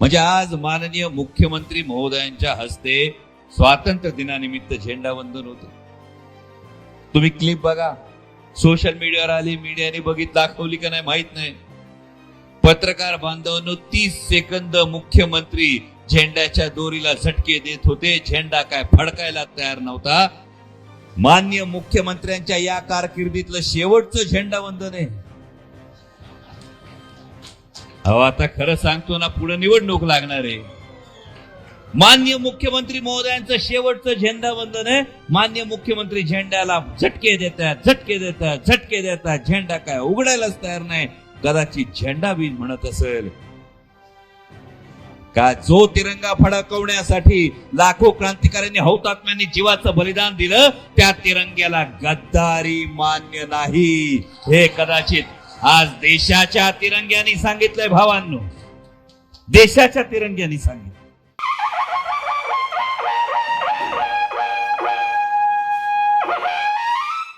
म्हणजे आज माननीय मुख्यमंत्री महोदयांच्या हस्ते स्वातंत्र्य दिनानिमित्त झेंडा वंदन होत. तुम्ही क्लिप बघा. सोशल मीडियावर आली मीडियाने बघित दाखवली का नाही माहीत नाही. पत्रकार बांधवांनो तीस सेकंद मुख्यमंत्री झेंड्याच्या दोरीला झटके देत होते. झेंडा काय फडकायला तयार नव्हता. मान्य मुख्यमंत्र्यांच्या या कारकिर्दीतलं शेवटचं झेंडा वंदन आहे. अहो आता खरं सांगतो ना पुढे निवडणूक लागणार आहे. मान्य मुख्यमंत्री महोदयांचं शेवटचं झेंडा वंदन आहे. मान्य मुख्यमंत्री झेंड्याला झटके देतात झटके देतात झटके देतात. झेंडा काय उघडायलाच तयार नाही. कदाचित झेंडा बी म्हणत असेल. का जो तिरंगा फडकवण्यासाठी लाखो क्रांतिकाऱ्यांनी हौतात्म्यांनी जीवाचं बलिदान दिलं त्या तिरंग्याला गद्दारी मान्य नाही. हे कदाचित आज देशाच्या तिरंग्यानी सांगितलंय भावांनो. देशाच्या तिरंग्यानी सांगितलं